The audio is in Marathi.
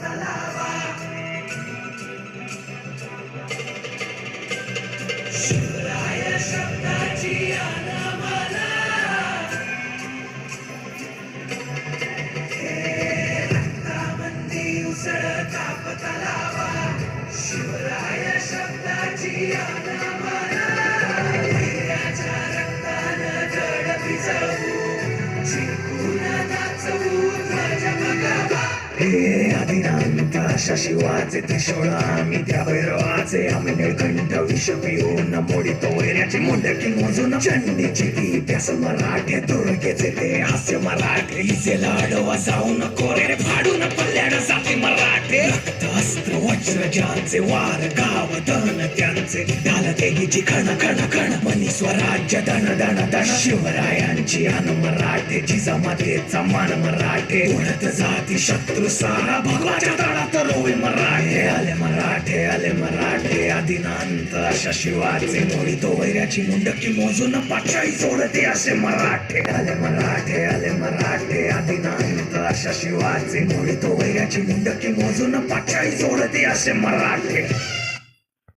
तलावा शिवराय शब्दाची आनमना. रक्तामंदी उसळ ताप तलावा शिवराय शब्दाची आनमना वीराच्या रक्तानं जड भिजवू. हे आदिनांत अशा शिवाचे त्रिशूळ आम्ही त्या भैरवाचे आम्ही निळकंठ विष पिऊन मोडितो वैऱ्याची मुंडकी मोजून चंडीची ती त्यास मराठे दुर्गेचे ते हास्य मराठे हिचे लाडवा जाऊन कोरे फाडून पल्ल्याड जाते मराठे अस्त्र वज्र ज्यांचे वार गाव धन त्यांचे ढाल हिची खण खण खण मनी स्वराज्य धन धन धन शिवरायांची अन मराठे जिजामातेचा मान मराठे उडत जाती शत्रू सारा भगवाच्या तळात रोवे मराठे आले मराठे आले मराठे आदिनांत अशा शिवाचे मोडी तो वैराची मुंडकी मोजून पाचाई सोडते असे मराठे आले मराठे आले मराठे आदिनांत अशा शिवाचे मोडी तो वैराची मुंडकी मोजून पाचाई सोडते असे मराठे